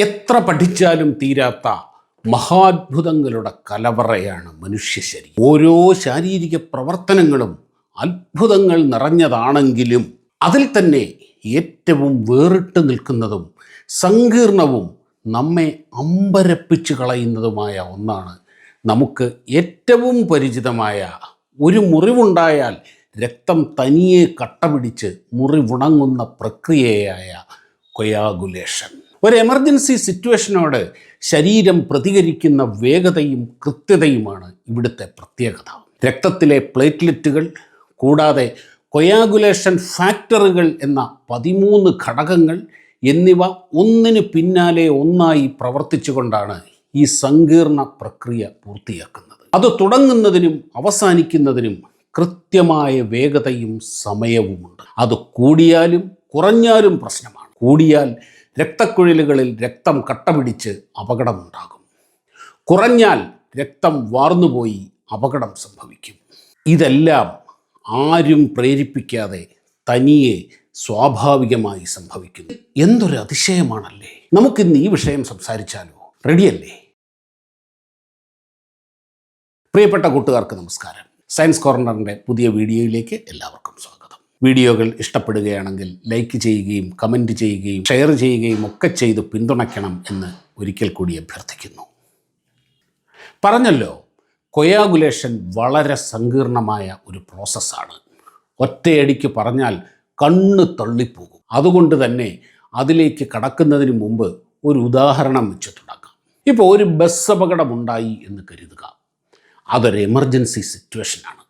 എത്ര പഠിച്ചാലും തീരാത്ത മഹാത്ഭുതങ്ങളുടെ കലവറയാണ് മനുഷ്യ ശരീരം. ഓരോ ശാരീരിക പ്രവർത്തനങ്ങളും അത്ഭുതങ്ങൾ നിറഞ്ഞതാണെങ്കിലും അതിൽ തന്നെ ഏറ്റവും വേറിട്ട് നിൽക്കുന്നതും സങ്കീർണവും നമ്മെ അമ്പരപ്പിച്ച് കളയുന്നതുമായ ഒന്നാണ്. നമുക്ക് ഏറ്റവും പരിചിതമായ ഒരു മുറിവുണ്ടായാൽ രക്തം തനിയെ കട്ടപിടിച്ച് മുറിവുണങ്ങുന്ന പ്രക്രിയയായ കൊയാഗുലേഷൻ. ഒരു എമർജൻസി സിറ്റുവേഷനോട് ശരീരം പ്രതികരിക്കുന്ന വേഗതയും കൃത്യതയുമാണ് ഇവിടുത്തെ പ്രത്യേകത. രക്തത്തിലെ പ്ലേറ്റ്ലെറ്റുകൾ കൂടാതെ കൊയാഗുലേഷൻ ഫാക്ടറുകൾ എന്ന പതിമൂന്ന് ഘടകങ്ങൾ എന്നിവ ഒന്നിന് പിന്നാലെ ഒന്നായി പ്രവർത്തിച്ചുകൊണ്ടാണ് ഈ സങ്കീർണ പ്രക്രിയ പൂർത്തിയാക്കുന്നത്. അത് തുടങ്ങുന്നതിനും അവസാനിക്കുന്നതിനും കൃത്യമായ വേഗതയും സമയവുമുണ്ട്. അത് കൂടിയാലും കുറഞ്ഞാലും പ്രശ്നമാണ്. കൂടിയാൽ രക്തക്കുഴലുകളിൽ രക്തം കട്ടപിടിച്ച് അപകടമുണ്ടാകും. കുറഞ്ഞാൽ രക്തം വാർന്നുപോയി അപകടം സംഭവിക്കും. ഇതെല്ലാം ആരും പ്രേരിപ്പിക്കാതെ തനിയെ സ്വാഭാവികമായി സംഭവിക്കുന്നു. എന്തൊരു അതിശയമാണല്ലേ? നമുക്കിന്ന് ഈ വിഷയം സംസാരിച്ചാലോ? റെഡിയല്ലേ? പ്രിയപ്പെട്ട കൂട്ടുകാർക്ക് നമസ്കാരം. സയൻസ് കോർണറിന്റെ പുതിയ വീഡിയോയിലേക്ക് എല്ലാവർക്കും സ്വാഗതം. വീഡിയോകൾ ഇഷ്ടപ്പെടുകയാണെങ്കിൽ ലൈക്ക് ചെയ്യുകയും കമന്റ് ചെയ്യുകയും ഷെയർ ചെയ്യുകയും ഒക്കെ ചെയ്ത് പിന്തുണയ്ക്കണം എന്ന് ഒരിക്കൽ കൂടി അഭ്യർത്ഥിക്കുന്നു. പറഞ്ഞല്ലോ കൊയാഗുലേഷൻ വളരെ സങ്കീർണമായ ഒരു പ്രോസസ്സാണ്. ഒറ്റയടിക്ക് പറഞ്ഞാൽ കണ്ണ് തള്ളിപ്പോകും. അതുകൊണ്ട് തന്നെ അതിലേക്ക് കടക്കുന്നതിന് മുമ്പ് ഒരു ഉദാഹരണം വെച്ച് തുടങ്ങാം ഇപ്പോൾ ഒരു ബസ് അപകടമുണ്ടായി എന്ന് കരുതുക. അതൊരു എമർജൻസി സിറ്റുവേഷനാണ്.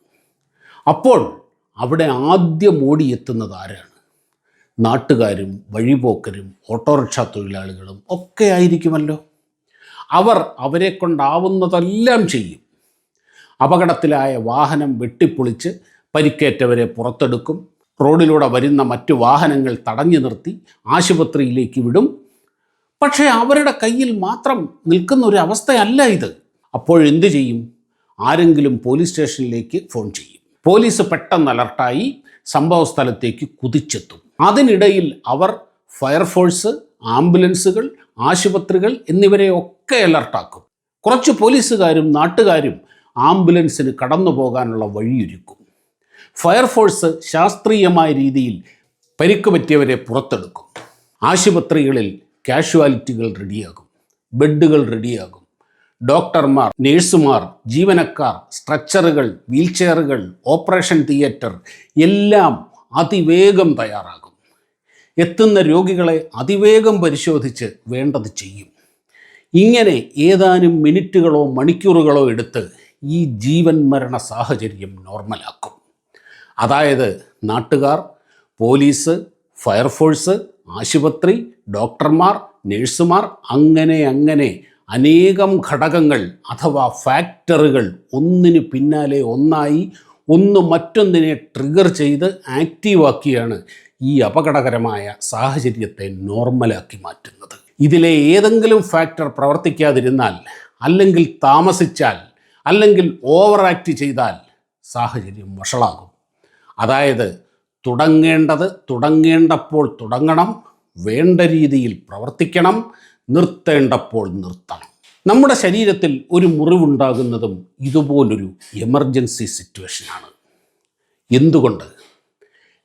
അപ്പോൾ അവിടെ ആദ്യം ഓടിയെത്തുന്നത് ആരാണ്? നാട്ടുകാരും വഴിപോക്കരും ഓട്ടോറിക്ഷ തൊഴിലാളികളും ഒക്കെ ആയിരിക്കുമല്ലോ. അവർ അവരെ കൊണ്ടാവുന്നതെല്ലാം ചെയ്യും. അപകടത്തിലായ വാഹനം വെട്ടിപ്പൊളിച്ച് പരിക്കേറ്റവരെ പുറത്തെടുക്കും. റോഡിലൂടെ വരുന്ന മറ്റു വാഹനങ്ങൾ തടഞ്ഞു നിർത്തി ആശുപത്രിയിലേക്ക് വിടും. പക്ഷേ അവരുടെ കയ്യിൽ മാത്രം നിൽക്കുന്ന ഒരു അവസ്ഥയല്ല ഇത്. അപ്പോഴെന്ത് ചെയ്യും? ആരെങ്കിലും പോലീസ് സ്റ്റേഷനിലേക്ക് ഫോൺ ചെയ്യും. പോലീസ് പെട്ടെന്ന് അലർട്ടായി സംഭവ സ്ഥലത്തേക്ക് കുതിച്ചെത്തും. അതിനിടയിൽ അവർ ഫയർഫോഴ്സ് ആംബുലൻസുകൾ ആശുപത്രികൾ എന്നിവരെ ഒക്കെ അലർട്ടാക്കും. കുറച്ച് പോലീസുകാരും നാട്ടുകാരും ആംബുലൻസിന് കടന്നു പോകാനുള്ള വഴിയൊരുക്കും. ഫയർഫോഴ്സ് ശാസ്ത്രീയമായ രീതിയിൽ പരിക്ക് പറ്റിയവരെ പുറത്തെടുക്കും. ആശുപത്രികളിൽ കാഷ്വാലിറ്റികൾ റെഡിയാകും. ബെഡുകൾ റെഡിയാകും. ഡോക്ടർമാർ നേഴ്സുമാർ ജീവനക്കാർ സ്ട്രക്ചറുകൾ വീൽചെയറുകൾ ഓപ്പറേഷൻ തിയേറ്റർ എല്ലാം അതിവേഗം തയ്യാറാകും. എത്തുന്ന രോഗികളെ അതിവേഗം പരിശോധിച്ച് വേണ്ടത് ചെയ്യും. ഇങ്ങനെ ഏതാനും മിനിറ്റുകളോ മണിക്കൂറുകളോ എടുത്ത് ഈ ജീവൻ മരണ സാഹചര്യം നോർമലാക്കും. അതായത് നാട്ടുകാർ പോലീസ് ഫയർഫോഴ്സ് ആശുപത്രി ഡോക്ടർമാർ നഴ്സുമാർ അങ്ങനെ അങ്ങനെ അനേകം ഘടകങ്ങൾ അഥവാ ഫാക്ടറുകൾ ഒന്നിന് പിന്നാലെ ഒന്നായി ഒന്ന് മറ്റൊന്നിനെ ട്രിഗർ ചെയ്ത് ആക്റ്റീവാക്കിയാണ് ഈ അപകടകരമായ സാഹചര്യത്തെ നോർമലാക്കി മാറ്റുന്നത്. ഇതിലെ ഏതെങ്കിലും ഫാക്ടർ പ്രവർത്തിക്കാതിരുന്നാൽ അല്ലെങ്കിൽ താമസിച്ചാൽ അല്ലെങ്കിൽ ഓവർ ചെയ്താൽ സാഹചര്യം വഷളാകും. അതായത് തുടങ്ങേണ്ടത് തുടങ്ങേണ്ടപ്പോൾ തുടങ്ങണം വേണ്ട രീതിയിൽ പ്രവർത്തിക്കണം നിർത്തേണ്ടപ്പോൾ നിർത്തണം. നമ്മുടെ ശരീരത്തിൽ ഒരു മുറിവുണ്ടാകുന്നതും ഇതുപോലൊരു എമർജൻസി സിറ്റുവേഷനാണ്. എന്തുകൊണ്ട്?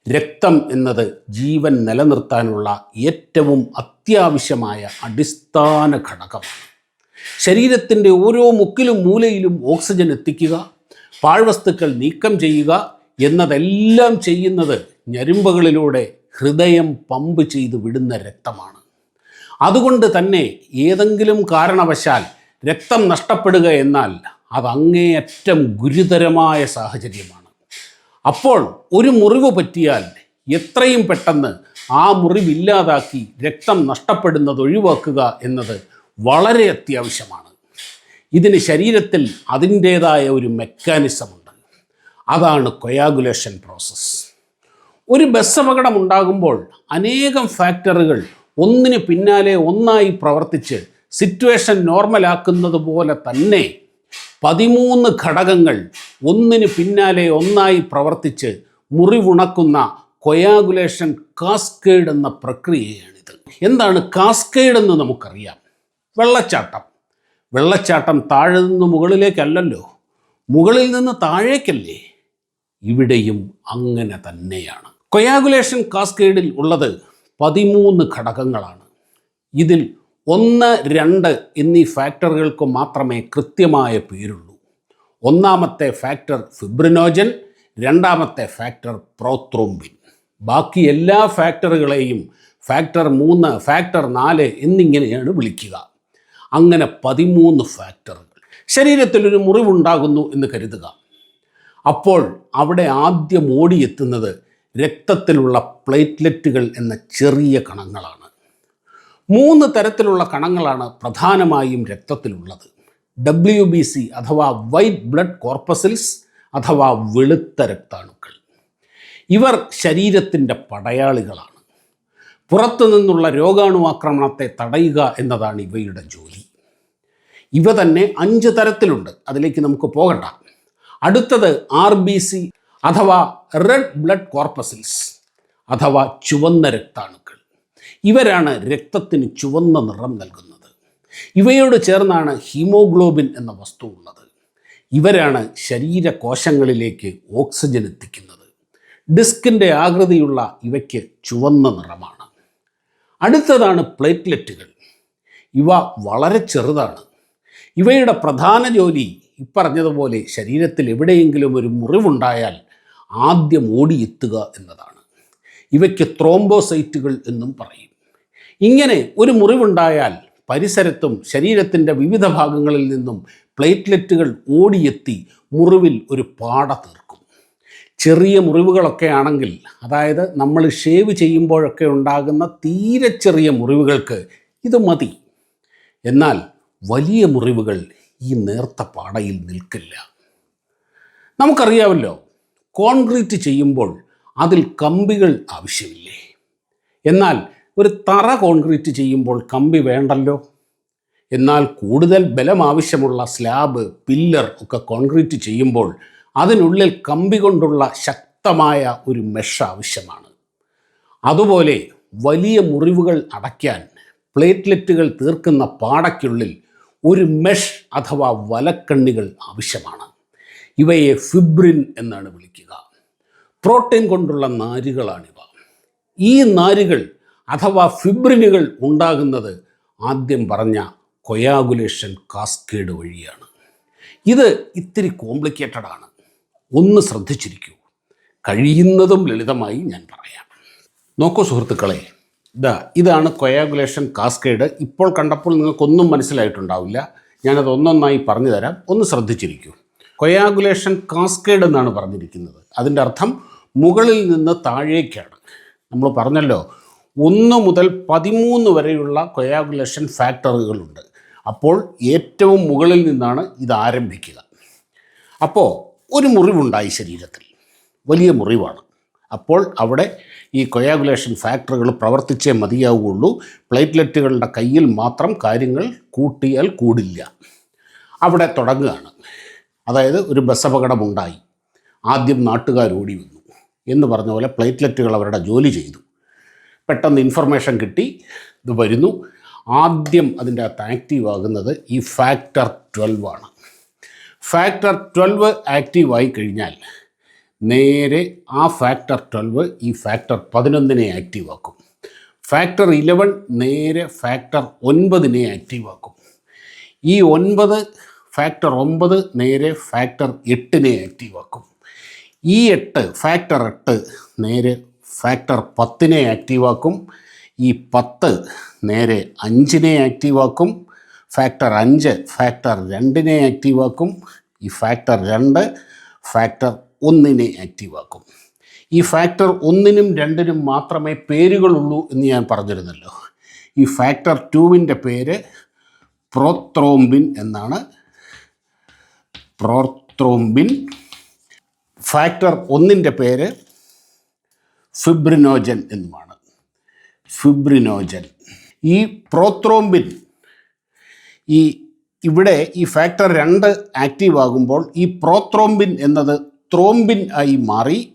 രക്തം എന്നത് ജീവൻ നിലനിർത്താനുള്ള ഏറ്റവും അത്യാവശ്യമായ അടിസ്ഥാന ഘടകമാണ്. ശരീരത്തിന്റെ ഓരോ മുക്കിലും മൂലയിലും ഓക്സിജൻ എത്തിക്കുക പാഴ്വസ്തുക്കൾ നീക്കം ചെയ്യുക എന്നതെല്ലാം ചെയ്യുന്നത് ഞരുമ്പുകളിലൂടെ ഹൃദയം പമ്പ് ചെയ്ത് വിടുന്ന രക്തമാണ്. അതുകൊണ്ട് തന്നെ ഏതെങ്കിലും കാരണവശാൽ രക്തം നഷ്ടപ്പെടുക എന്നാൽ അത് അങ്ങേയറ്റം ഗുരുതരമായ സാഹചര്യമാണ്. അപ്പോൾ ഒരു മുറിവ് പറ്റിയാൽ എത്രയും പെട്ടെന്ന് ആ മുറിവില്ലാതാക്കി രക്തം നഷ്ടപ്പെടുന്നത് ഒഴിവാക്കുക എന്നത് വളരെ അത്യാവശ്യമാണ്. ഇതിന് ശരീരത്തിൽ അതിന്റേതായ ഒരു മെക്കാനിസമുണ്ട് അതാണ് കൊയാഗുലേഷൻ പ്രോസസ്സ് ഒരു ബസ് അപകടം ഉണ്ടാകുമ്പോൾ അനേകം ഫാക്ടറുകൾ ഒന്നിന് പിന്നാലെ ഒന്നായി പ്രവർത്തിച്ച് സിറ്റുവേഷൻ നോർമലാക്കുന്നത് പോലെ തന്നെ പതിമൂന്ന് ഘടകങ്ങൾ ഒന്നിന് പിന്നാലെ ഒന്നായി പ്രവർത്തിച്ച് മുറിവുണക്കുന്ന കൊയാഗുലേഷൻ കാസ്കേഡ് എന്ന പ്രക്രിയയാണിത്. എന്താണ് കാസ്കേഡ് എന്ന് നമുക്കറിയാം. വെള്ളച്ചാട്ടം. വെള്ളച്ചാട്ടം താഴെ നിന്ന് മുകളിലേക്കല്ലല്ലോ. മുകളിൽ നിന്ന് താഴേക്കല്ലേ? ഇവിടെയും അങ്ങനെ തന്നെയാണ്. കൊയാഗുലേഷൻ കാസ്കേഡിൽ ഉള്ളത് പതിമൂന്ന് ഘടകങ്ങളാണ്. ഇതിൽ ഒന്ന് രണ്ട് എന്നീ ഫാക്ടറുകൾക്ക് മാത്രമേ കൃത്യമായ പേരുള്ളൂ. ഒന്നാമത്തെ ഫാക്ടർ ഫിബ്രിനോജൻ രണ്ടാമത്തെ ഫാക്ടർ പ്രോത്രോംബിൻ. ബാക്കി എല്ലാ ഫാക്ടറുകളെയും ഫാക്ടർ മൂന്ന് ഫാക്ടർ നാല് എന്നിങ്ങനെയാണ് വിളിക്കുക. അങ്ങനെ പതിമൂന്ന് ഫാക്ടറുകൾ. ശരീരത്തിൽ ഒരു മുറിവുണ്ടാകുന്നു എന്ന് കരുതുക. അപ്പോൾ അവിടെ ആദ്യം ഓടിയെത്തുന്നത് രക്തത്തിലുള്ള പ്ലേറ്റ്ലെറ്റുകൾ എന്ന ചെറിയ കണങ്ങളാണ്. മൂന്ന് തരത്തിലുള്ള കണങ്ങളാണ് പ്രധാനമായും രക്തത്തിലുള്ളത്. ഡബ്ല്യു ബി സി അഥവാ വൈറ്റ് ബ്ലഡ് കോർപ്പസിൽസ് അഥവാ വെളുത്ത രക്താണുക്കൾ. ഇവർ ശരീരത്തിന്റെ പടയാളികളാണ്. പുറത്തു നിന്നുള്ള രോഗാണുവാക്രമണത്തെ തടയുക എന്നതാണ് ഇവയുടെ ജോലി. ഇവ തന്നെ അഞ്ച് തരത്തിലുണ്ട്. അതിലേക്ക് നമുക്ക് പോകണ്ട. അടുത്തത് ആർ ബി സി അഥവാ റെഡ് ബ്ലഡ് കോർപ്പസിൽസ് അഥവാ ചുവന്ന രക്താണുക്കൾ. ഇവരാണ് രക്തത്തിന് ചുവന്ന നിറം നൽകുന്നത്. ഇവയോട് ചേർന്നാണ് ഹീമോഗ്ലോബിൻ എന്ന വസ്തു ഉള്ളത്. ഇവരാണ് ശരീര കോശങ്ങളിലേക്ക് ഓക്സിജൻ എത്തിക്കുന്നത്. ഡിസ്കിന്റെ ആകൃതിയുള്ള ഇവയ്ക്ക് ചുവന്ന നിറമാണ്. അടുത്തതാണ് പ്ലേറ്റ്ലെറ്റുകൾ. ഇവ വളരെ ചെറുതാണ്. ഇവയുടെ പ്രധാന ജോലി ഇപ്പറഞ്ഞതുപോലെ ശരീരത്തിൽ എവിടെയെങ്കിലും ഒരു മുറിവുണ്ടായാൽ ആദ്യം ഓടിയെത്തുക എന്നതാണ്. ഇവയ്ക്ക് ത്രോംബോസൈറ്റുകൾ എന്നും പറയും. ഇങ്ങനെ ഒരു മുറിവുണ്ടായാൽ പരിസരത്തും ശരീരത്തിന്റെ വിവിധ ഭാഗങ്ങളിൽ നിന്നും പ്ലേറ്റ്ലെറ്റുകൾ ഓടിയെത്തി മുറിവിൽ ഒരു പാട തീർക്കും. ചെറിയ മുറിവുകളൊക്കെ ആണെങ്കിൽ അതായത് നമ്മൾ ഷേവ് ചെയ്യുമ്പോഴൊക്കെ ഉണ്ടാകുന്ന തീരെ ചെറിയ മുറിവുകൾക്ക് ഇത് മതി. എന്നാൽ വലിയ മുറിവുകൾ ഈ നേർത്ത പാടയിൽ നിൽക്കില്ല. നമുക്കറിയാമല്ലോ കോൺക്രീറ്റ് ചെയ്യുമ്പോൾ അതിൽ കമ്പികൾ ആവശ്യമില്ലേ? എന്നാൽ ഒരു തറ കോൺക്രീറ്റ് ചെയ്യുമ്പോൾ കമ്പി വേണ്ടല്ലോ? എന്നാൽ കൂടുതൽ ബലം ആവശ്യമുള്ള സ്ലാബ് പില്ലർ ഒക്കെ കോൺക്രീറ്റ് ചെയ്യുമ്പോൾ അതിനുള്ളിൽ കമ്പി കൊണ്ടുള്ള ശക്തമായ ഒരു മെഷ് ആവശ്യമാണ്. അതുപോലെ വലിയ മുറിവുകൾ അടയ്ക്കാൻ പ്ലേറ്റ്ലെറ്റുകൾ തീർക്കുന്ന പാടയ്ക്കുള്ളിൽ ഒരു മെഷ് അഥവാ വലക്കണ്ണികൾ ആവശ്യമാണ്. ഇവയെ ഫിബ്രിൻ എന്നാണ് വിളിക്കുക. പ്രോട്ടീൻ കൊണ്ടുള്ള നാരുകളാണിവ. ഈ നാരുകൾ അഥവാ ഫിബ്രിനുകൾ ഉണ്ടാകുന്നത് ആദ്യം പറഞ്ഞ കൊയാഗുലേഷൻ കാസ്കേഡ് വഴിയാണ്. ഇത് ഇത്തിരി കോംപ്ലിക്കേറ്റഡ് ആണ്. ഒന്ന് ശ്രദ്ധിച്ചിരിക്കൂ. കഴിയുന്നതും ലളിതമായി ഞാൻ പറയാം. നോക്കൂ സുഹൃത്തുക്കളെ ഇതാ ഇതാണ് കൊയാഗുലേഷൻ കാസ്കേഡ്. ഇപ്പോൾ കണ്ടപ്പോൾ നിങ്ങൾക്കൊന്നും മനസ്സിലായിട്ടുണ്ടാവില്ല. ഞാനത് ഒന്നൊന്നായി പറഞ്ഞു തരാം ഒന്ന് ശ്രദ്ധിച്ചിരിക്കൂ. കൊയാഗുലേഷൻ കാസ്കേഡ് എന്നാണ് പറഞ്ഞിരിക്കുന്നത്. അതിന്റെ അർത്ഥം മുകളിൽ നിന്ന് താഴേക്കാണ്. നമ്മൾ പറഞ്ഞല്ലോ ഒന്ന് മുതൽ പതിമൂന്ന് വരെയുള്ള കൊയാഗുലേഷൻ ഫാക്ടറുകളുണ്ട്. അപ്പോൾ ഏറ്റവും മുകളിൽ നിന്നാണ് ഇത് ആരംഭിക്കുക. അപ്പോൾ ഒരു മുറിവുണ്ടായി ശരീരത്തിൽ. വലിയ മുറിവാണ്. അപ്പോൾ അവിടെ ഈ കൊയാഗുലേഷൻ ഫാക്ടറുകൾ പ്രവർത്തിച്ചേ മതിയാവുകയുള്ളൂ. പ്ലേറ്റ്ലെറ്റുകളുടെ കയ്യിൽ മാത്രം കാര്യങ്ങൾ കൂട്ടിയാൽ കൂടില്ല. അവിടെ തുടങ്ങുകയാണ്. അതായത് ഒരു ബസ് അപകടമുണ്ടായി ആദ്യം നാട്ടുകാർ ഓടി വന്നു. എന്ന് പറഞ്ഞ പോലെ പ്ലേറ്റ്ലെറ്റുകൾ അവരുടെ ജോലി ചെയ്തു. പെട്ടെന്ന് ഇൻഫർമേഷൻ കിട്ടി. ഇത് വരുന്നു. ആദ്യം അതിന്റെ അകത്ത് ആക്റ്റീവ് ആകുന്നത് ഈ ഫാക്ടർ ട്വൽവ് ആണ്. ഫാക്ടർ ട്വൽവ് ആക്റ്റീവ് ആയി കഴിഞ്ഞാൽ നേരെ ആ ഫാക്ടർ ട്വൽവ് ഈ ഫാക്ടർ പതിനൊന്നിനെ ആക്റ്റീവ് ആക്കും. ഫാക്ടർ ഇലവൻ നേരെ ഫാക്ടർ ഒൻപതിനെ ആക്റ്റീവ് ആക്കും. ഈ ഒൻപത് ഫാക്ടർ ഒമ്പത് നേരെ ഫാക്ടർ എട്ടിനെ ആക്റ്റീവ് ആക്കും. ഈ എട്ട് ഫാക്ടർ എട്ട് നേരെ ഫാക്ടർ പത്തിനെ ആക്റ്റീവ് ആക്കും. ഈ പത്ത് നേരെ അഞ്ചിനെ ആക്റ്റീവ് ആക്കും. ഫാക്ടർ അഞ്ച് ഫാക്ടർ രണ്ടിനെ ആക്റ്റീവ് ആക്കും. ഈ ഫാക്ടർ രണ്ട് ഫാക്ടർ ഒന്നിനെ ആക്റ്റീവ് ആക്കും. ഈ ഫാക്ടർ ഒന്നിനും രണ്ടിനും മാത്രമേ പേരുകളുള്ളൂ എന്ന് ഞാൻ പറഞ്ഞിരുന്നല്ലോ. ഈ ഫാക്ടർ ടുവിന്റെ പേര് പ്രോത്രോംബിൻ എന്നാണ്. പ്രോത്രോംബിൻ ഫാക്ടർ ഒന്നിന്റെ പേര് ഫിബ്രിനോജൻ എന്നുമാണ്. ഫിബ്രിനോജൻ. ഈ പ്രോത്രോംബിൻ ഈ ഇവിടെ ഈ ഫാക്ടർ രണ്ട് ആക്റ്റീവ് ആകുമ്പോൾ ഈ പ്രോത്രോംബിൻ എന്നത് ത്രോംബിൻ ആയി മാറി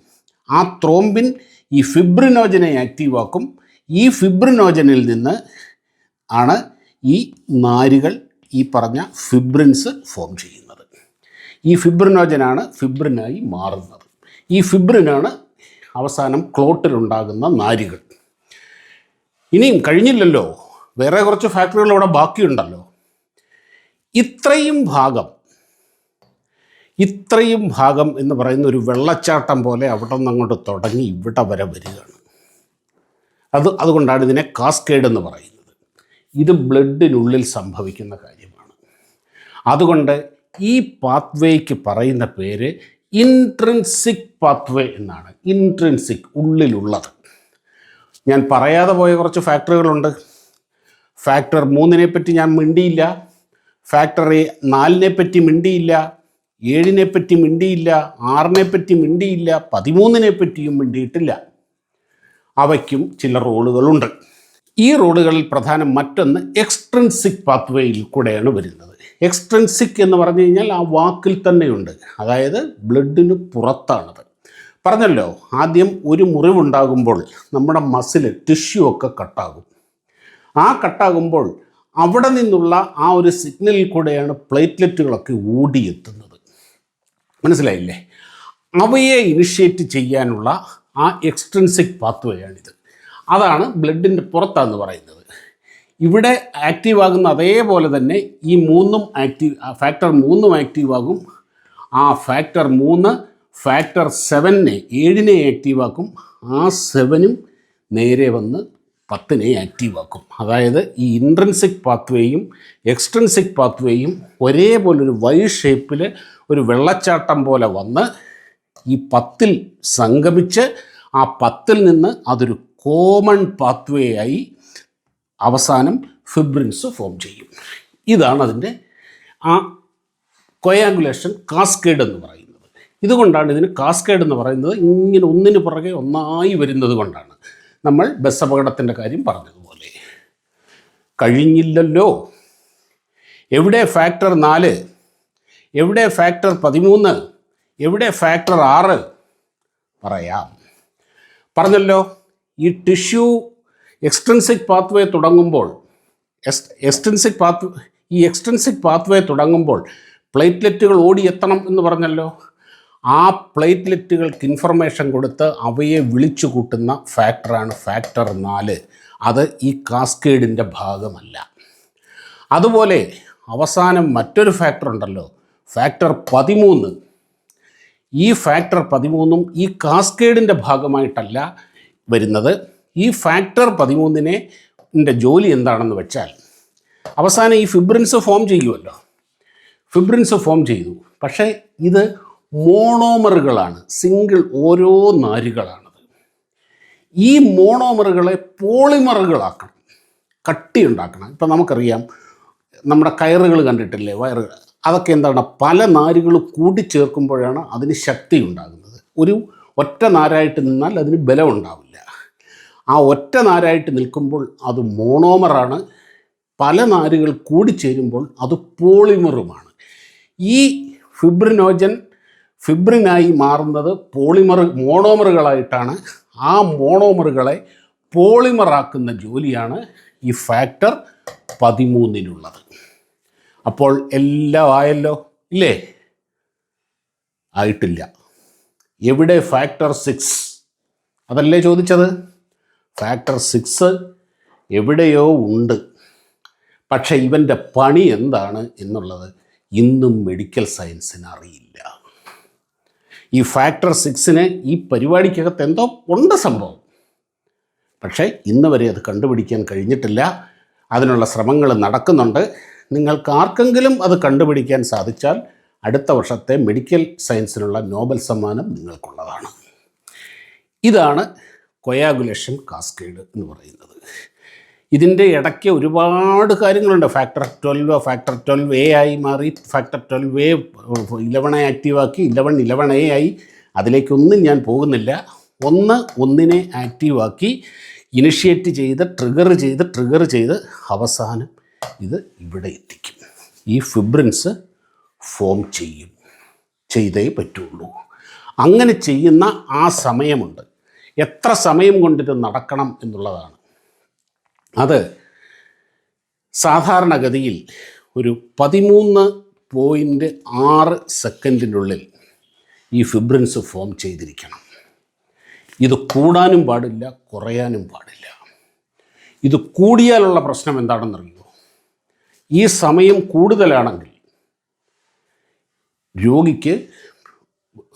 ആ ത്രോംബിൻ ഈ ഫിബ്രിനോജനെ ആക്റ്റീവ് ആക്കും. ഈ ഫിബ്രിനോജനിൽ നിന്ന് ആണ് ഈ നാരുകൾ ഈ പറഞ്ഞ ഫിബ്രിൻസ് ഫോം ചെയ്യുന്നത്. ഈ ഫിബ്രിനോജനാണ് ഫിബ്രിനായി മാറുന്നത്. ഈ ഫിബ്രിനാണ് അവസാനം ക്ലോട്ടിലുണ്ടാകുന്ന നാരുകൾ. ഇനിയും കഴിഞ്ഞില്ലല്ലോ. വേറെ കുറച്ച് ഫാക്ടറികൾ അവിടെ ബാക്കിയുണ്ടല്ലോ. ഇത്രയും ഭാഗം ഇത്രയും ഭാഗം എന്ന് പറയുന്ന ഒരു വെള്ളച്ചാട്ടം പോലെ അവിടെ നിന്ന് അങ്ങോട്ട് തുടങ്ങി ഇവിടെ വരെ വരികയാണ്. അത് അതുകൊണ്ടാണ് ഇതിനെ കാസ്കേഡ് എന്ന് പറയുന്നത്. ഇത് ബ്ലഡിനുള്ളിൽ സംഭവിക്കുന്ന കാര്യമാണ്. അതുകൊണ്ട് ഈ പാത്വേക്ക് പറയുന്ന പേര് ഇൻട്രൻസിക് പാത്വേ എന്നാണ്. ഇൻട്രൻസിക് ഉള്ളിലുള്ളത്. ഞാൻ പറയാതെ പോയ കുറച്ച് ഫാക്ടറികളുണ്ട് ഫാക്ടർ മൂന്നിനെ പറ്റി ഞാൻ മിണ്ടിയില്ല. ഫാക്ടർ നാലിനെ പറ്റി മിണ്ടിയില്ല. ഏഴിനെ പറ്റി മിണ്ടിയില്ല. ആറിനെ പറ്റി മിണ്ടിയില്ല. പതിമൂന്നിനെ പറ്റിയും മിണ്ടിയിട്ടില്ല. അവയ്ക്കും ചില റോളുകളുണ്ട്. ഈ റോളുകളിൽ പ്രധാനം മറ്റൊന്ന് എക്സ്ട്രൻസിക് പാത്വേയിൽ കൂടെയാണ് വരുന്നത്. എക്സ്ട്രൻസിക് എന്ന് പറഞ്ഞു കഴിഞ്ഞാൽ ആ വാക്കിൽ തന്നെയുണ്ട്. അതായത് ബ്ലഡിന് പുറത്താണത്. പറഞ്ഞല്ലോ ആദ്യം ഒരു മുറിവുണ്ടാകുമ്പോൾ നമ്മുടെ മസിൽ ടിഷ്യൂ ഒക്കെ കട്ടാകും. ആ കട്ടാകുമ്പോൾ അവിടെ നിന്നുള്ള ആ ഒരു സിഗ്നലിൽ കൂടെയാണ് പ്ലേറ്റ്ലെറ്റുകളൊക്കെ ഓടിയെത്തുന്നത്. മനസ്സിലായില്ലേ? അവയെ ഇനിഷ്യേറ്റ് ചെയ്യാനുള്ള ആ എക്സ്ട്രൻസിക് പാത്വേയാണിത്. അതാണ് ബ്ലഡിന്റെ പുറത്താന്ന് പറയുന്നത്. ഇവിടെ ആക്റ്റീവ് ആകുന്ന അതേപോലെ തന്നെ ഈ മൂന്നും ആക്റ്റീവ് ഫാക്ടർ മൂന്നും ആക്റ്റീവ് ആകും ആ ഫാക്ടർ മൂന്ന് ഫാക്ടർ സെവനെ ഏഴിനെ ആക്റ്റീവ് ആക്കും ആ സെവനും നേരെ വന്ന് പത്തിനെ ആക്റ്റീവ് ആക്കും അതായത് ഈ ഇൻട്രൻസിക് പാത്വേയും എക്സ്ട്രൻസിക് പാത്വേയും ഒരേപോലൊരു വൈ ഷേപ്പിൽ ഒരു വെള്ളച്ചാട്ടം പോലെ വന്ന് ഈ പത്തിൽ സംഗമിച്ച് ആ പത്തിൽ നിന്ന് അതൊരു കോമൺ പാത്വേ ആയി അവസാനം ഫിബ്രിൻസ് ഫോം ചെയ്യും. ഇതാണ് അതിന്റെ ആ കൊയാങ്കുലേഷൻ കാസ്കേഡ് എന്ന് പറയുന്നത്. ഇതുകൊണ്ടാണ് ഇതിന് കാസ്കേഡ് എന്ന് പറയുന്നത് ഇങ്ങനെ ഒന്നിന് പുറകെ ഒന്നായി വരുന്നത് കൊണ്ടാണ് നമ്മൾ ബസ് അപകടത്തിന്റെ കാര്യം പറഞ്ഞതുപോലെ. കഴിഞ്ഞില്ലല്ലോ. എവിടെ ഫാക്ടർ നാല്? എവിടെ ഫാക്ടർ പതിമൂന്ന്? എവിടെ ഫാക്ടർ ആറ്? പറയാം. പറഞ്ഞല്ലോ ഈ ടിഷ്യൂ എക്സ്ട്രൻസിക് പാത്വേ തുടങ്ങുമ്പോൾ എക്സ്ട്രൻസിക് പാത്ത് ഈ എക്സ്ട്രൻസിക് പാത്വേ തുടങ്ങുമ്പോൾ പ്ലേറ്റ്ലെറ്റുകൾ ഓടിയെത്തണം എന്ന് പറഞ്ഞല്ലോ. ആ പ്ലേറ്റ്ലെറ്റുകൾക്ക് ഇൻഫർമേഷൻ കൊടുത്ത് അവയെ വിളിച്ചു കൂട്ടുന്ന ഫാക്ടറാണ് ഫാക്ടർ നാല്. അത് ഈ കാസ്കേഡിന്റെ ഭാഗമല്ല. അതുപോലെ അവസാനം മറ്റൊരു ഫാക്ടർ ഉണ്ടല്ലോ ഫാക്ടർ പതിമൂന്ന്. ഈ ഫാക്ടർ പതിമൂന്നും ഈ കാസ്കേഡിന്റെ ഭാഗമായിട്ടല്ല വരുന്നത്. ഈ ഫാക്ടർ പതിമൂന്നിനെ ജോലി എന്താണെന്ന് വെച്ചാൽ അവസാനം ഈ ഫിബ്രിൻസ് ഫോം ചെയ്യുമല്ലോ ഫിബ്രിൻസ് ഫോം ചെയ്തു. പക്ഷേ ഇത് മോണോമറുകളാണ് സിംഗിൾ ഓരോ നാരുകളാണത്. ഈ മോണോമറുകളെ പോളിമറുകളാക്കണം കട്ടി ഉണ്ടാക്കണം ഇപ്പം നമുക്കറിയാം നമ്മുടെ കയറുകൾ കണ്ടിട്ടില്ലേ വയറുകൾ അതൊക്കെ എന്താണ്? പല നാരുകൾ കൂട്ടിച്ചേർക്കുമ്പോഴാണ് അതിന് ശക്തി ഉണ്ടാകുന്നത്. ഒരു ഒറ്റ നാരായിട്ട് നിന്നാൽ അതിന് ബലം ഉണ്ടാവില്ല. ആ ഒറ്റ നാരായിട്ട് നിൽക്കുമ്പോൾ അത് മോണോമറാണ് പല നാരുകൾ കൂടിച്ചേരുമ്പോൾ അത് പോളിമറുമാണ് ഈ ഫിബ്രിനോജൻ ഫിബ്രിനായി മാറുന്നത് പോളിമർ മോണോമറുകളായിട്ടാണ് ആ മോണോമറുകളെ പോളിമറാക്കുന്ന ജോലിയാണ് ഈ ഫാക്ടർ പതിമൂന്നിനുള്ളത്. അപ്പോൾ എല്ലാം ആയല്ലോ? ഇല്ലേ? ആയിട്ടില്ല. എവിടെ ഫാക്ടർ സിക്സ് അതല്ലേ ചോദിച്ചത്? ഫാക്ടർ സിക്സ് എവിടെയോ ഉണ്ട്. പക്ഷേ ഇവന്റെ പണി എന്താണ് എന്നുള്ളത് ഇന്നും മെഡിക്കൽ സയൻസിന് അറിയില്ല. ഈ ഫാക്ടർ സിക്സിന് ഈ പരിപാടിക്കകത്ത് എന്തോ ഉണ്ട് സംഭവം. പക്ഷേ ഇന്ന് വരെ അത് കണ്ടുപിടിക്കാൻ കഴിഞ്ഞിട്ടില്ല. അതിനുള്ള ശ്രമങ്ങൾ നടക്കുന്നുണ്ട്. നിങ്ങൾക്ക് ആർക്കെങ്കിലും അത് കണ്ടുപിടിക്കാൻ സാധിച്ചാൽ അടുത്ത വർഷത്തെ മെഡിക്കൽ സയൻസിനുള്ള നോബൽ സമ്മാനം നിങ്ങൾക്കുള്ളതാണ്. ഇതാണ് കൊയാഗുലേഷൻ കാസ്കേഡ് എന്ന് പറയുന്നത്. ഇതിന്റെ ഇടയ്ക്ക് ഒരുപാട് കാര്യങ്ങളുണ്ട്. Factor twelve factor twelve A ആയി മാറി. ഫാക്ടർ ട്വൽവ് എ ഇലവൺ ആക്റ്റീവാക്കി. ഇലവൺ ഇലവൺ എ ആയി. അതിലേക്കൊന്നും ഞാൻ പോകുന്നില്ല. ഒന്ന് ഒന്നിനെ ആക്റ്റീവാക്കി. ഇനിഷ്യേറ്റ് ചെയ്ത് ട്രിഗർ ചെയ്ത് ട്രിഗർ ചെയ്ത് അവസാനം ഇത് ഇവിടെ എത്തിക്കും. ഈ ഫിബ്രിൻസ് ഫോം ചെയ്യും. ചെയ്തേ പറ്റുള്ളൂ. അങ്ങനെ ചെയ്യുന്ന ആ സമയമുണ്ട്. എത്ര സമയം കൊണ്ടിത് നടക്കണം എന്നുള്ളതാണ്. അത് സാധാരണഗതിയിൽ ഒരു പതിമൂന്ന് പോയിന്റ് ആറ് സെക്കൻഡിനുള്ളിൽ ഈ ഫിബ്രൻസ് ഫോം ചെയ്തിരിക്കണം. ഇത് കൂടാനും പാടില്ല കുറയാനും പാടില്ല. ഇത് കൂടിയാലുള്ള പ്രശ്നം എന്താണെന്നറിയോ ഈ സമയം കൂടുതലാണെങ്കിൽ രോഗിക്ക്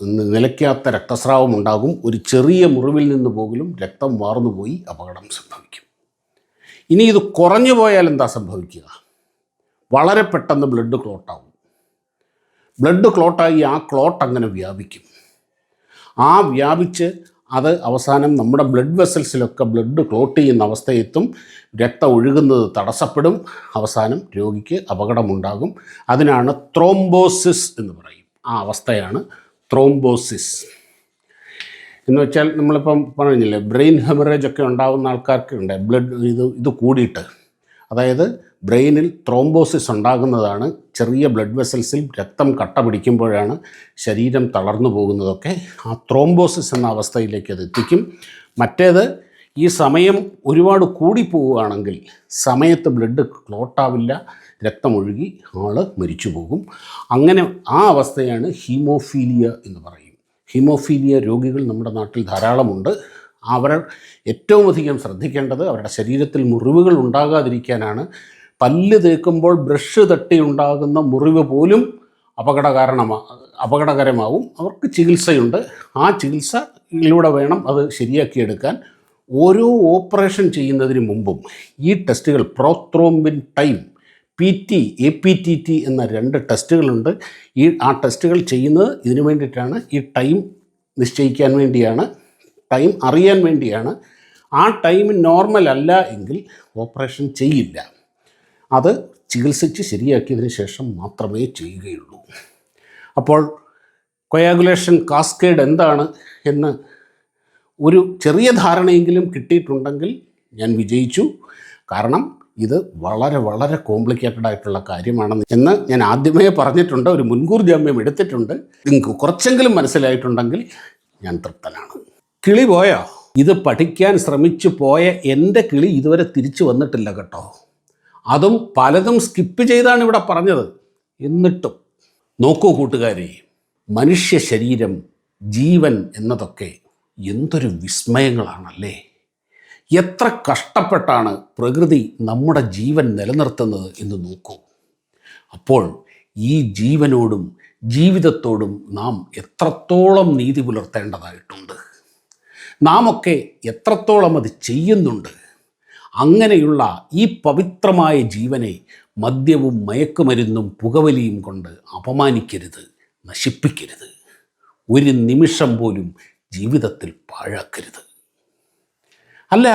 നിലയ്ക്കാത്ത രക്തസ്രാവം ഉണ്ടാകും. ഒരു ചെറിയ മുറിവിൽ നിന്ന് പോകലും രക്തം വാർന്നുപോയി അപകടം സംഭവിക്കും. ഇനി ഇത് കുറഞ്ഞു പോയാൽ എന്താ സംഭവിക്കുക? വളരെ പെട്ടെന്ന് ബ്ലഡ് ക്ലോട്ടാവും ബ്ലഡ് ക്ലോട്ടായി ആ ക്ലോട്ട് അങ്ങനെ വ്യാപിക്കും. ആ വ്യാപിച്ച് അത് അവസാനം നമ്മുടെ ബ്ലഡ് വെസൽസിലൊക്കെ ബ്ലഡ് ക്ലോട്ട് ചെയ്യുന്ന അവസ്ഥയെത്തും. രക്തം ഒഴുകുന്നത് തടസ്സപ്പെടും. അവസാനം രോഗിക്ക് അപകടമുണ്ടാകും. അതിനാണ് ത്രോംബോസിസ് എന്ന് പറയും. ആ അവസ്ഥയാണ് ത്രോംബോസിസ് എന്ന് വെച്ചാൽ നമ്മളിപ്പം പറഞ്ഞില്ലേ ബ്രെയിൻ ഹെമറേജ് ഒക്കെ ഉണ്ടാകുന്ന ആൾക്കാർക്ക് ഉണ്ട് ബ്ലഡ് ഇത് ഇത് കൂടിയിട്ട്. അതായത് ബ്രെയിനിൽ ത്രോംബോസിസ് ഉണ്ടാകുന്നതാണ് ചെറിയ ബ്ലഡ് വെസൽസിൽ രക്തം കട്ട പിടിക്കുമ്പോഴാണ് ശരീരം തളർന്നു പോകുന്നതൊക്കെ ആ ത്രോംബോസിസ് എന്ന അവസ്ഥയിലേക്ക് അത് എത്തിക്കും. മറ്റേത് ഈ സമയം ഒരുപാട് കൂടിപ്പോവുകയാണെങ്കിൽ സമയത്ത് ബ്ലഡ് ക്ലോട്ടാവില്ല രക്തമൊഴുകി ആൾ മരിച്ചു പോകും. അങ്ങനെ ആ അവസ്ഥയാണ് ഹീമോഫീലിയ എന്ന് പറയും. ഹീമോഫീലിയ രോഗികൾ നമ്മുടെ നാട്ടിൽ ധാരാളമുണ്ട്. അവർ ഏറ്റവും അധികം ശ്രദ്ധിക്കേണ്ടത് അവരുടെ ശരീരത്തിൽ മുറിവുകൾ ഉണ്ടാകാതിരിക്കാനാണ്. പല്ല് തേക്കുമ്പോൾ ബ്രഷ് തട്ടി ഉണ്ടാകുന്ന മുറിവ് പോലും അപകട കാരണമാ അപകടകരമാവും. അവർക്ക് ചികിത്സയുണ്ട്. ആ ചികിത്സയിലൂടെ വേണം അത് ശരിയാക്കിയെടുക്കാൻ. ഓരോ ഓപ്പറേഷൻ ചെയ്യുന്നതിന് മുമ്പും ഈ ടെസ്റ്റുകൾ prothrombin time P T A P T T എന്ന രണ്ട് ടെസ്റ്റുകളുണ്ട്. ഈ ആ ടെസ്റ്റുകൾ ചെയ്യുന്നത് ഇതിനു വേണ്ടിയിട്ടാണ്. ഈ ടൈം നിശ്ചയിക്കാൻ വേണ്ടിയാണ്. ടൈം അറിയാൻ വേണ്ടിയാണ്. ആ ടൈം നോർമൽ അല്ല എങ്കിൽ ഓപ്പറേഷൻ ചെയ്യില്ല. അത് ചികിത്സിച്ച് ശരിയാക്കിയതിന് ശേഷം മാത്രമേ ചെയ്യുകയുള്ളൂ. അപ്പോൾ കൊയാഗുലേഷൻ കാസ്കേഡ് എന്താണ് എന്ന് ഒരു ചെറിയ ധാരണയെങ്കിലും കിട്ടിയിട്ടുണ്ടെങ്കിൽ ഞാൻ വിജയിച്ചു. കാരണം ഇത് വളരെ വളരെ കോംപ്ലിക്കേറ്റഡ് ആയിട്ടുള്ള കാര്യമാണെന്ന് എന്ന് ഞാൻ ആദ്യമേ പറഞ്ഞിട്ടുണ്ട് ഒരു മുൻകൂർ ജാമ്യം എടുത്തിട്ടുണ്ട്. നിങ്ങൾക്ക് കുറച്ചെങ്കിലും മനസ്സിലായിട്ടുണ്ടെങ്കിൽ ഞാൻ തൃപ്തനാണ്. കിളി പോയോ? ഇത് പഠിക്കാൻ ശ്രമിച്ചു പോയ എന്റെ കിളി ഇതുവരെ തിരിച്ചു വന്നിട്ടില്ല കേട്ടോ. അതും പലതും സ്കിപ്പ് ചെയ്താണ് ഇവിടെ പറഞ്ഞത്. എന്നിട്ടും നോക്കൂ കൂട്ടുകാരെ മനുഷ്യ ശരീരം ജീവൻ എന്നതൊക്കെ എന്തൊരു വിസ്മയങ്ങളാണല്ലേ? എത്ര കഷ്ടപ്പെട്ടാണ് പ്രകൃതി നമ്മുടെ ജീവൻ നിലനിർത്തുന്നത് എന്ന് നോക്കൂ. അപ്പോൾ ഈ ജീവനോടും ജീവിതത്തോടും നാം എത്രത്തോളം നീതി പുലർത്തേണ്ടതായിട്ടുണ്ട്. നാം ഒക്കെ എത്രത്തോളം അത് ചെയ്യുന്നുണ്ട്. അങ്ങനെയുള്ള ഈ പവിത്രമായ ജീവനെ മദ്യവും മയക്കുമരുന്നും പുകവലിയും കൊണ്ട് അപമാനിക്കരുത് നശിപ്പിക്കരുത്. ഒരു നിമിഷം പോലും ജീവിതത്തിൽ പാഴാക്കരുത്. അല്ല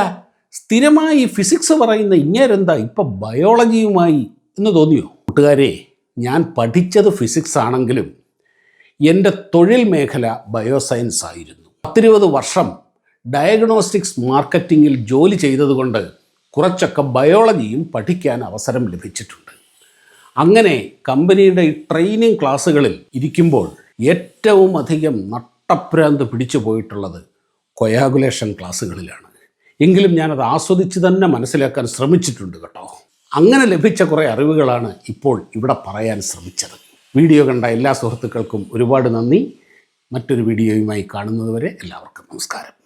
സ്ഥിരമായി ഫിസിക്സ് പറയുന്ന ഇങ്ങേരെന്താ? ഇപ്പം ബയോളജിയുമായി എന്ന് തോന്നിയോ? കൂട്ടുകാരെ ഞാൻ പഠിച്ചത് ഫിസിക്സ് ആണെങ്കിലും എന്റെ തൊഴിൽ മേഖല ബയോസയൻസ് ആയിരുന്നു. പത്തിരുപത് വർഷം ഡയഗ്നോസ്റ്റിക്സ് മാർക്കറ്റിങ്ങിൽ ജോലി ചെയ്തതുകൊണ്ട് കുറച്ചൊക്കെ ബയോളജിയും പഠിക്കാൻ അവസരം ലഭിച്ചിട്ടുണ്ട്. അങ്ങനെ കമ്പനിയുടെ ട്രെയിനിങ് ക്ലാസ്സുകളിൽ ഇരിക്കുമ്പോൾ ഏറ്റവും അധികം നട്ടപ്രാന്ത് പിടിച്ചു പോയിട്ടുള്ളത് കൊയാഗുലേഷൻ ക്ലാസ്സുകളിലാണ്. എങ്കിലും ഞാനത് ആസ്വദിച്ച് തന്നെ മനസ്സിലാക്കാൻ ശ്രമിച്ചിട്ടുണ്ട് കേട്ടോ. അങ്ങനെ ലഭിച്ച കുറേ അറിവുകളാണ് ഇപ്പോൾ ഇവിടെ പറയാൻ ശ്രമിച്ചത്. വീഡിയോ കണ്ട എല്ലാ സുഹൃത്തുക്കൾക്കും ഒരുപാട് നന്ദി. മറ്റൊരു വീഡിയോയുമായി കാണുന്നതുവരെ എല്ലാവർക്കും നമസ്കാരം.